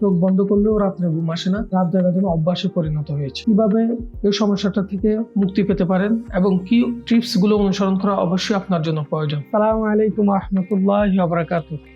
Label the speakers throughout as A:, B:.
A: চোখ বন্ধ করলেও রাত্রে ঘুম আসে না। রাত জাগার জন্য অভ্যাসে পরিণত হয়েছে। কীভাবে এই সমস্যাটা থেকে মুক্তি পেতে পারেন এবং কি টিপসগুলো অনুসরণ করা অবশ্যই আপনার জন্য প্রয়োজন। সালাম আলাইকুম রহমতুল্লাহ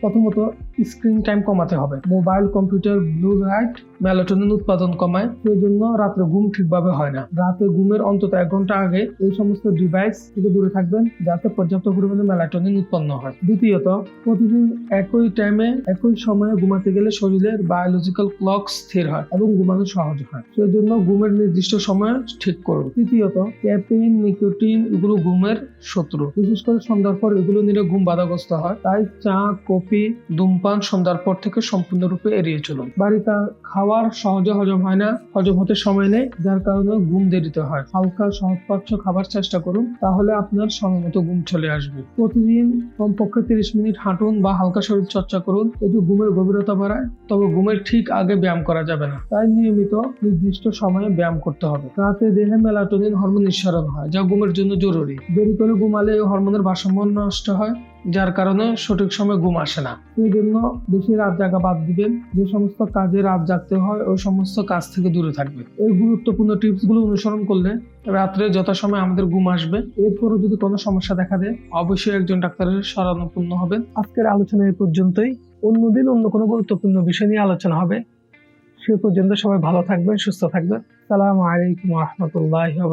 A: প্রথমত স্ক্রিন টাইম কমাতে হবে। Mobile, computer, blue light, melatonin উৎপাদন কমায় সেই জন্য রাত্রে ঘুম ঠিকভাবে হয় না। রাতে ঘুমের অন্তত এক ঘণ্টা আগে এই সমস্ত ডিভাইস থেকে দূরে থাকবেন, যাতে পর্যাপ্ত পরিমাণে মেলাটোনিন উৎপন্ন হয়। দ্বিতীয়ত, প্রতিদিন একই টাইমে একই সময়ে ঘুমাতে গেলে শরীরের বায়োলজিক্যাল ক্লক স্থির হয় এবং ঘুমানো সহজ হয়। সেই জন্য ঘুমের নির্দিষ্ট সময় ঠিক করুন। তৃতীয়ত ক্যাফিন নিকোটিন এগুলো ঘুমের শত্রু। বিশেষ করে সন্ধ্যার পর এগুলো নিয়ে ঘুম বাধাগ্রস্ত হয়। তাই চা, কফি ধূমপান সন্ধ্যার পর থেকে সম্পূর্ণরূপে এড়িয়ে চলুন। বাড়িতে খাওয়ার সহজে হজম হয় না, হজম হতে সময় নেই, যার কারণে ঘুম দেরিতে হয়। হালকা সহজপাচ্য খাবার চেষ্টা করুন, তাহলে আপনার সময়মতো ঘুম চলে আসবে। প্রতিদিন কমপক্ষে তিরিশ মিনিট হাঁটুন বা হালকা শরীর চর্চা করুন। এটি ঘুমের গভীরতা বাড়ায়, তবে ঘুমের ঠিক আগে ব্যায়াম করা যাবে না। তাই নিয়মিত নির্দিষ্ট সময়ে ব্যায়াম করতে হবে। রাতে দেহে মেলাটোনিন হরমোন নিঃসরণ হয়, যা ঘুমের জন্য জরুরি। দেরি করে ঘুমালে হরমোনের ভারসাম্য নষ্ট হয়। যার কারণে সঠিক সময় ঘুম আসে না। সেই জন্য বেশি রাত জাগা বাদ দিবেন। যে সমস্ত কাজে রাত জাগতে হয়, ওই সমস্ত কাজ থেকে দূরে থাকবে। এই গুরুত্বপূর্ণ টিপসগুলো অনুসরণ করলে রাত্রে যথাসময়ে আমাদের ঘুম আসবে। এরপরও যদি কোনো সমস্যা দেখা দেয়, অবশ্যই একজন ডাক্তারের শরণাপন্ন হবেন। আজকের আলোচনা এই পর্যন্তই। অন্যদিন অন্য কোনো গুরুত্বপূর্ণ বিষয় নিয়ে আলোচনা হবে। সে পর্যন্ত সবাই ভালো থাকবেন, সুস্থ থাকবেন। সালাম আলাইকুম রহমতুল্লাহ